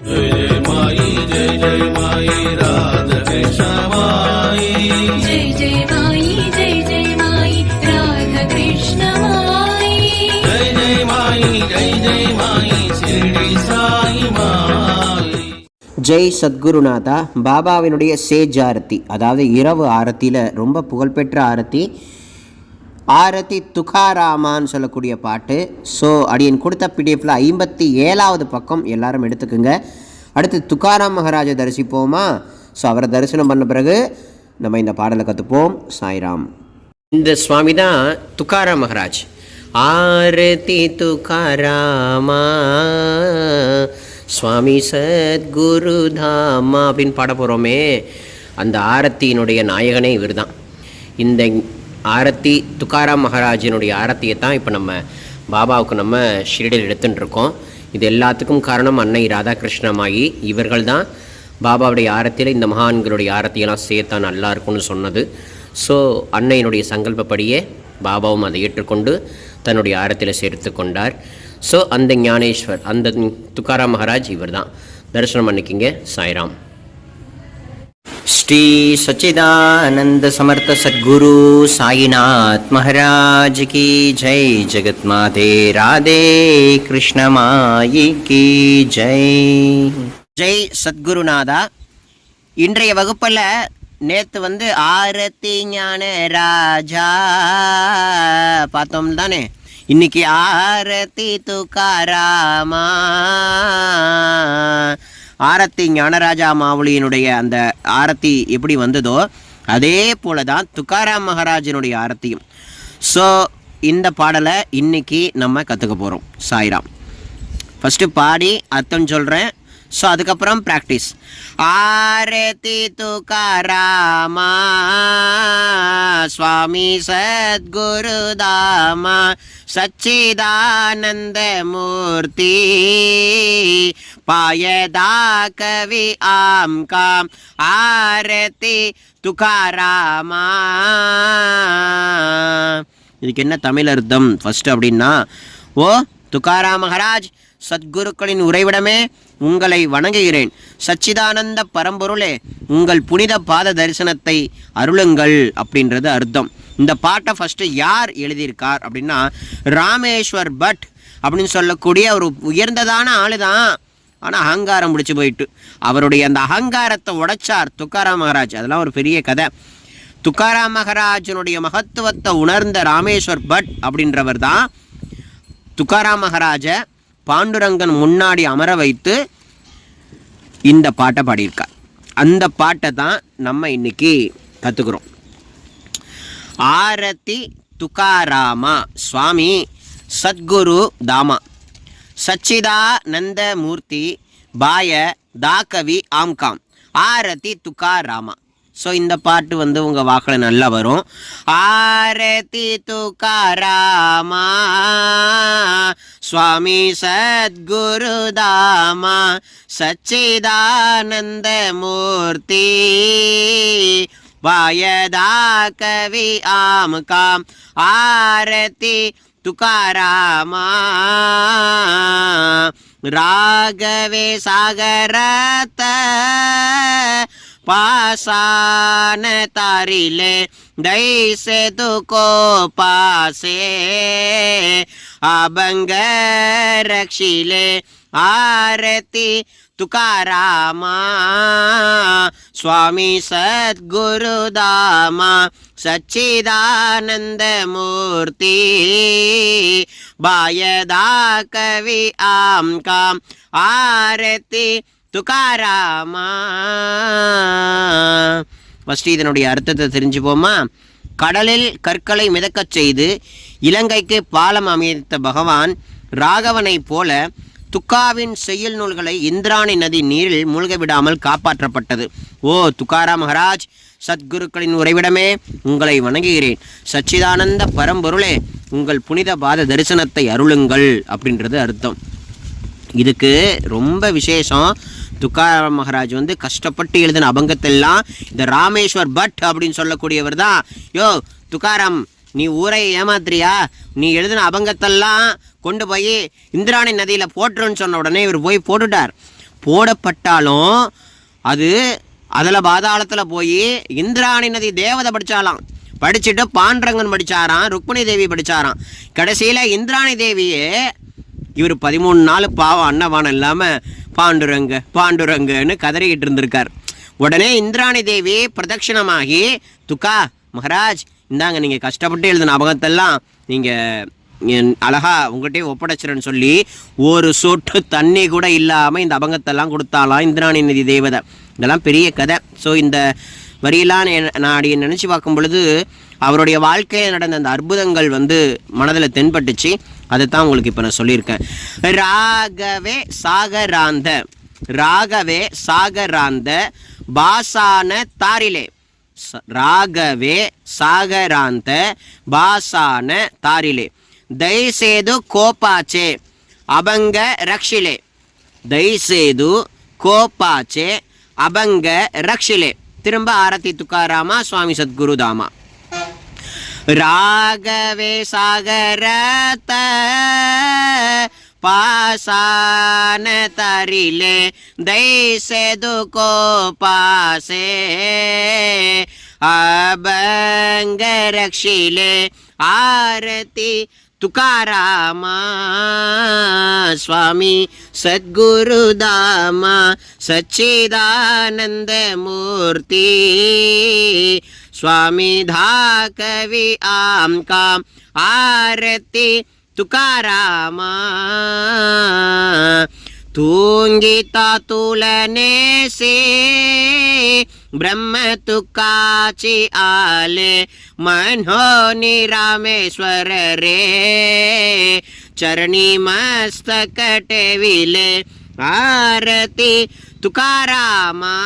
जय जय माई जय जय माई राधा कृष्ण माई ஜெய் சத்குருநாதா பாபாவினுடைய சேஜ் ஆரத்தி அதாவது இரவு ஆரத்தியில் ரொம்ப புகழ்பெற்ற ஆரத்தி ஆரத்தி துகாராமான்னு சொல்லக்கூடிய பாட்டு. ஸோ அடியன் கொடுத்த பிடிஎஃப்பில் ஐம்பத்தி ஏழாவது பக்கம் எல்லாரும் எடுத்துக்கோங்க. அடுத்து துகாராம் மகாராஜை தரிசிப்போமா? ஸோ அவரை தரிசனம் பண்ண பிறகு நம்ம இந்த பாடலை கற்றுப்போம் சாய்ராம். இந்த சுவாமி தான் துகாராம் மகாராஜ். ஆரதி துகாராமா சுவாமி சத்குரு தாமா அப்படின்னு பாட போகிறோமே அந்த ஆரத்தியினுடைய நாயகனே இவர் தான் இந்த ஆரத்தி துக்காராம் மகாராஜினுடைய ஆரத்தியை தான் இப்போ நம்ம பாபாவுக்கு நம்ம ஷிரடியில் எடுத்துட்டு இருக்கோம் இது எல்லாத்துக்கும் காரணம் அன்னை ராதாகிருஷ்ணமாயி இவர்கள் தான் பாபாவுடைய ஆரத்தியில் இந்த மகான்களுடைய ஆரத்தியெல்லாம் சேர்த்தா நல்லா இருக்கும்னு சொன்னது. ஸோ அன்னையினுடைய சங்கல்பப்படியே பாபாவும் அதை ஏற்றுக்கொண்டு தன்னுடைய ஆரத்தியில் சேர்த்து கொண்டார். ஸோ அந்த ஞானேஸ்வர் அந்த துக்காராம் மகாராஜ் இவர் தான் தரிசனம் பண்ணிக்கிங்க சாய்ராம். श्री सच्चिदानंद समर्थ सद्गुरु साईनाथ महाराज की जय जगत माते राधे कृष्ण माई की जय ஜெய் சத்குருநாதா இன்றைய வகுப்பில் நேற்று வந்து ஆரத்தி ஞான ராஜா பார்த்தோம் தானே இன்னைக்கு ஆரத்தி துக்காராமா ஆரத்தி ஞானராஜா மாவுளியினுடைய அந்த ஆரத்தி எப்படி வந்ததோ அதே போல தான் துக்காராம் மகாராஜனுடைய ஆரத்தியும். ஸோ இந்த பாடலை இன்னைக்கு நம்ம கற்றுக்க போகிறோம் சாய்ராம். ஃபஸ்ட்டு பாடி அர்த்தம் சொல்கிறேன் ஸோ அதுக்கப்புறம் ப்ராக்டிஸ் ஆரதி துகாராமா சுவாமி சத்குருதாமா சச்சிதானந்த மூர்த்தி पायदा கவி ஆம் காம் ஆரதி துகாராமா இதுக்கு என்ன தமிழ் அர்த்தம்? ஃபர்ஸ்ட் அப்படின்னா ஓ துகாரா மகாராஜ் சத்குருக்களின் உறைவிடமே உங்களை வணங்குகிறேன். சச்சிதானந்த பரம்பொருளே உங்கள் புனித பாத தரிசனத்தை அருளுங்கள் அப்படின்றது அர்த்தம். இந்த பாட்டை ஃபஸ்ட்டு யார் எழுதியிருக்கார் அப்படின்னா ராமேஸ்வர் பட் அப்படின்னு சொல்லக்கூடிய ஒரு உயர்ந்ததான ஆளு தான் ஆனால் அகங்காரம் பிடிச்சி போயிட்டு. அவருடைய அந்த அகங்காரத்தை உடைச்சார் துக்காராம் மகாராஜ். அதெல்லாம் ஒரு பெரிய கதை. துக்காராம் மகாராஜனுடைய மகத்துவத்தை உணர்ந்த ராமேஸ்வர் பட் அப்படின்றவர் தான் துக்காராம் மகாராஜ பாண்டுரங்கன் முன்னாடி அமர வைத்து இந்த பாட்டை பாடியிருக்கார். அந்த பாட்டை தான் நம்ம இன்னைக்கு கற்றுக்குறோம் ஆரத்தி துக்காராமா சுவாமி சத்குரு தாமா. சச்சிதானந்த மூர்த்தி பாய தாகவி ஆம்காம். ஆரதி துகாராமா ஸோ இந்த பாட்டு வந்து உங்கள் வாக்கில் நல்லா வரும். ஆரதி துக்காராமா சுவாமி சத்குரு தாமா சச்சிதானந்த மூர்த்தி வாயதா கவி ஆம்காம். ஆரதி துகாராமா ராகவே પાસાન તારી લે દૈસે તુકો પાસે અભંગ રક્ષી લે ಆರತಿ ತುಕಾರಾಮ ಸ್ವಾಮಿ ಸದ್ಗುರುಧಾಮ ಸಚ್ಚಿದಾನಂದ ಮೂರ್ತಿ ಬಾಯದ ಕವಿ ಆಂ ಕಾಂ ಆರತಿ துகாராமா. ஃபஸ்ட்டு இதனுடைய அர்த்தத்தை தெரிஞ்சுப்போமா? கடலில் கற்களை மிதக்கச் செய்து இலங்கைக்கு பாலம் அமைத்த பகவான் ராகவனைப் போல துக்காவின் செய்யுள் நூல்களை இந்திராணி நதி நீரில் மூழ்க விடாமல் காப்பாற்றப்பட்டது. ஓ துக்காரா மகராஜ் சத்குருக்களின் உறைவிடமே உங்களை வணங்குகிறேன். சச்சிதானந்த பரம்பொருளே உங்கள் புனித பாத தரிசனத்தை அருளுங்கள் அப்படின்றது அர்த்தம். இதுக்கு ரொம்ப விசேஷம். துக்காராம் மகாராஜ் வந்து கஷ்டப்பட்டு எழுதின அபங்கத்தெல்லாம் இந்த ராமேஸ்வர் பட் அப்படின்னு சொல்லக்கூடியவர் தான். யோ துக்காராம் நீ ஊரை ஏமாத்துறியா? நீ எழுதின அபங்கத்தெல்லாம் கொண்டு போய் இந்திராணி நதியில் போட்டுருன்னு சொன்ன உடனே இவர் போய் போட்டுட்டார். போடப்பட்டாலும் அது அதில் பாதாளத்தில் போய் இந்திராணி நதி தேவதை படித்தாலாம் படிச்சுட்டு பாண்டரங்கன் படித்தாராம் ருக்மிணி தேவி படித்தாராம் கடைசியில் இந்திராணி தேவியே இவர் பதிமூணு நாள் பாவம் அன்னபானம் இல்லாமல் பாண்டுரங்க பாண்டுரங்கன்னு கதறிக்கிட்டு இருந்திருக்கார். உடனே இந்திராணி தேவி பிரதட்சிணமாகி துக்கா மகராஜ் இந்தாங்க நீங்கள் கஷ்டப்பட்டு எழுதின அபகத்தெல்லாம் நீங்கள் அழகா உங்கள்கிட்டயே ஒப்படைச்சிரன்னு சொல்லி ஒரு சொட்டு தண்ணி கூட இல்லாமல் இந்த அபங்கத்தெல்லாம் கொடுத்தாலாம் இந்திராணி நிதி தேவதை. இதெல்லாம் பெரிய கதை. ஸோ இந்த வரியெல்லாம் நான் அப்படி நினச்சி பார்க்கும் பொழுது அவருடைய வாழ்க்கையில் நடந்த அந்த அற்புதங்கள் வந்து மனதில் தென்பட்டுச்சு. அதைத்தான் உங்களுக்கு இப்போ நான் சொல்லியிருக்கேன் ராகவே சாகராந்த ராகவே சாகராந்த பாசான தாரிலே ச- ராகவே சாகராந்த பாசான தாரிலே దయసేదు కోపాచే అభంగ రక్షిలే దయసేదు కోపాచే అభంగ రక్షిలే திரும்ப ஆரத்தி துக்காராமா சுவாமி சத்குருதாமா राघवे सागरत पासा देश दु को पासे। अभङ्ग रक्षिले आरती तुकारा स्वामी सद्गुरु सच्चिदानन्दमूर्ति। स्वामी धा कवि आम काम आरती तुकारामा। तूंगिता तुलने से ब्रह्म तुकाची आले। मनो निरामेश्वर रे। चरणी मस्तक टेविले। आरती तुकारामा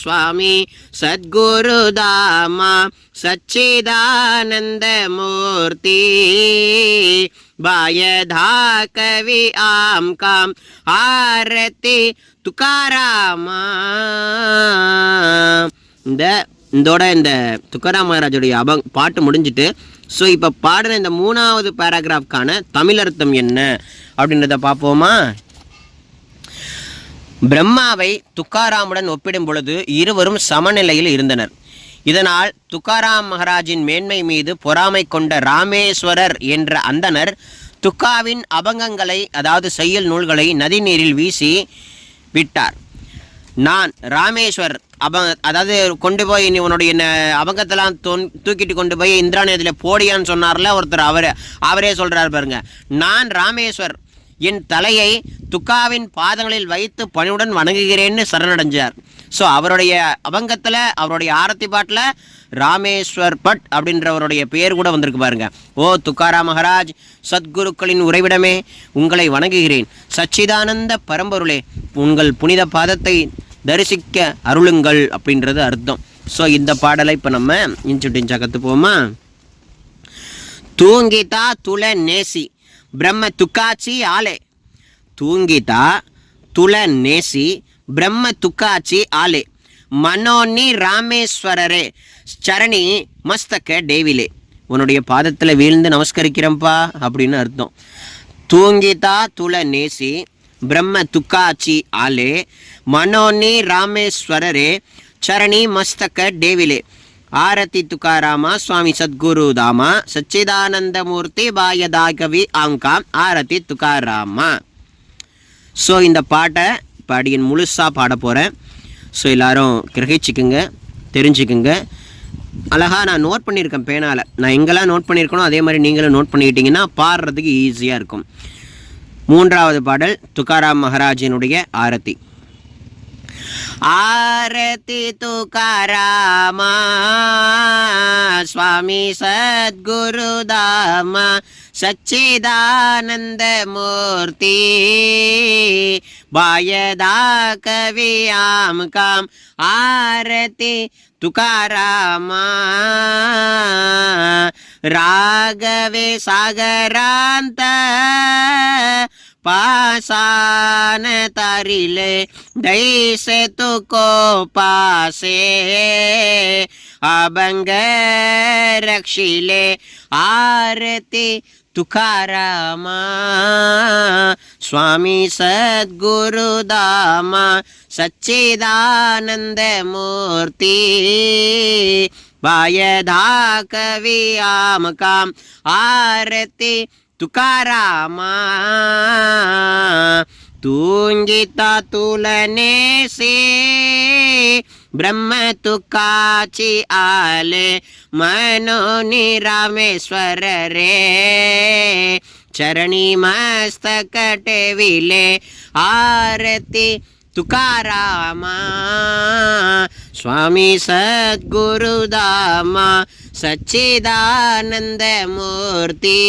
स्वामी सद्गुरुदामा सच्चिदानन्दमूर्ति बायधा कवि आं काम् आरति துக்காராமா இந்த இதோட இந்த துக்காராம் மகாராஜுடைய அபங் பாட்டு முடிஞ்சிட்டு ஸோ இப்போ பாடின இந்த மூணாவது பேராகிராஃப்கான தமிழ் அர்த்தம் என்ன அப்படின்றத பார்ப்போமா பிரம்மாவை துக்காராமுடன் ஒப்பிடும் பொழுது இருவரும் சமநிலையில் இருந்தனர். இதனால் துக்காராம் மகாராஜின் மேன்மை மீது பொறாமை கொண்ட ராமேஸ்வரர் என்ற அந்தணர் துக்காவின் அபங்கங்களை அதாவது செய்யல் நூல்களை நதிநீரில் வீசி விட்டார். நான் ராமேஸ்வர் அப அதாவது கொண்டு போய் நீ உன்னுடைய ந- அபங்கத்தெல்லாம் தொன் தூக்கிட்டு கொண்டு போய் இந்திராணயத்தில் போடியான்னு சொன்னார்ல ஒருத்தர் அவர் அவரே சொல்கிறார் பாருங்க. நான் ராமேஸ்வர் என் தலையை துக்காவின் பாதங்களில் வைத்து பணிவுடன் வணங்குகிறேன்னு சரணடைஞ்சார். ஸோ அவருடைய அபங்கத்தில் அவருடைய ஆரத்தி பாட்டில் ராமேஸ்வர் பட் அப்படின்றவருடைய பெயர் கூட வந்திருக்கு பாருங்க. ஓ துக்காரா மகாராஜ் சத்குருக்களின் உறைவிடமே உங்களை வணங்குகிறேன். சச்சிதானந்த பரம்பொருளே உங்கள் புனித பாதத்தை தரிசிக்க அருளுங்கள் அப்படின்றது அர்த்தம். ஸோ இந்த பாடலை இப்போ நம்ம இன்ச்சு டிஞ்சா கற்றுப்போமா தூங்கிதா துள நேசி. பிரம்ம துக்காச்சி ஆலே. தூங்கிதா துல நேசி பிரம்ம துக்காச்சி ஆலே. மனோன்னி ராமேஸ்வரரே சரணி மஸ்தக்க டேவிலே. உன்னுடைய பாதத்தில் வீழ்ந்து நமஸ்கரிக்கிறேன்ப்பா அப்படின்னு அர்த்தம். தூங்கிதா துல நேசி பிரம்ம துக்காச்சி ஆலே. மனோன்னி ராமேஸ்வரரே சரணி மஸ்தக்க டேவிலே. ஆரத்தி ತುಕಾರಾಮ சுவாமி சத்குரு தாமா ಬಾಯದಾ பாயதாகவி ஆங்காம் ஆரத்தி துகாராமா ஸோ இந்த பாட்டை பாடியின் முழுசாக பாட போகிறேன் ஸோ எல்லாரும் கிரகிச்சுக்குங்க தெரிஞ்சுக்குங்க. அழகாக நான் நோட் பண்ணியிருக்கேன் பேனால். நான் எங்கெல்லாம் நோட் பண்ணியிருக்கணும் அதே மாதிரி நீங்களும் நோட் பண்ணிக்கிட்டிங்கன்னா பாடுறதுக்கு ஈஸியாக இருக்கும். மூன்றாவது பாடல் துகாராம் மகாராஜினுடைய ஆரத்தி. आरती तुकारामा स्वामी सद्गुरुदाम सच्चिदानन्दमूर्ति बायदा कवियां काम् आरति तुकारामा राघवे सागरान्त पासान तारिले दैसे तुको पासे अभंग रक्षिले आरती तुकारामा स्वामी सद्गुरुदामा सच्चिदानन्दमूर्ति वायधा कवियामकाम् आरति ತುಕಾರಾಮಾ ತೂಂಗಿತ ತುಲನೇಸಿ ಬ್ರಹ್ಮ ತುಕಾಚಿ ಆಲೆ ಮನೋ ನಿರಾಮೇಶ್ವರ ರೇ ಚರಣಿ ಮಸ್ತಕಟೆ ವಿಲೆ ಆರತಿ ತುಕಾರಾಮ ಸ್ವಾಮಿ ಸದ್ಗುರುಧಾಮ ಸಚ್ಚಿದಾನಂದ ಮೂರ್ತಿ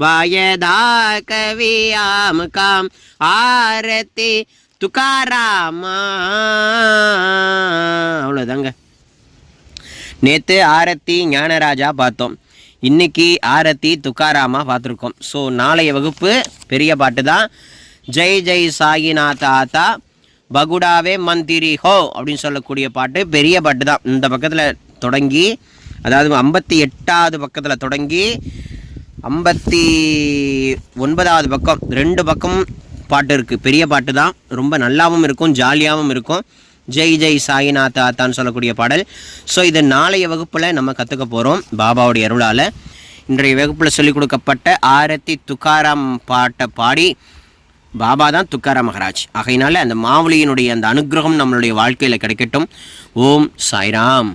ಬಾಯದಾ ಕವಿಯಾಮ ಕಾಂ ಆರತಿ துகாராம அவ்வளோதாங்க நேற்று ஆரத்தி ஞானராஜா பார்த்தோம். இன்னைக்கு ஆரத்தி துக்காராமா பார்த்துருக்கோம். ஸோ நாளைய வகுப்பு பெரிய பாட்டு தான். ஜெய் ஜெய் சாயிநாத் ஆத்தா பகுடாவே மந்திரி ஹோ அப்படின்னு சொல்லக்கூடிய பாட்டு பெரிய பாட்டு தான். இந்த பக்கத்தில் தொடங்கி அதாவது ஐம்பத்தி எட்டாவது பக்கத்தில் தொடங்கி ஐம்பத்தி ஒன்பதாவது பக்கம் ரெண்டு பக்கம் பாட்டு இருக்குது பெரிய பாட்டு தான். ரொம்ப நல்லாவும் இருக்கும் ஜாலியாகவும் இருக்கும். ஜெய் ஜெய் சாயிநாத் ஆத்தான்னு சொல்லக்கூடிய பாடல். ஸோ இது நாளைய வகுப்பில் நம்ம கற்றுக்க போகிறோம் பாபாவுடைய அருளால். இன்றைய வகுப்பில் சொல்லிக் கொடுக்கப்பட்ட ஆரத்தி துக்காராம் பாட்டை பாடி பாபா தான் துக்காரா மகராஜ். ஆகையினால அந்த மாவுளியினுடைய அந்த அனுகிரகம் நம்மளுடைய வாழ்க்கையில் கிடைக்கட்டும். ஓம் சாய்ராம்.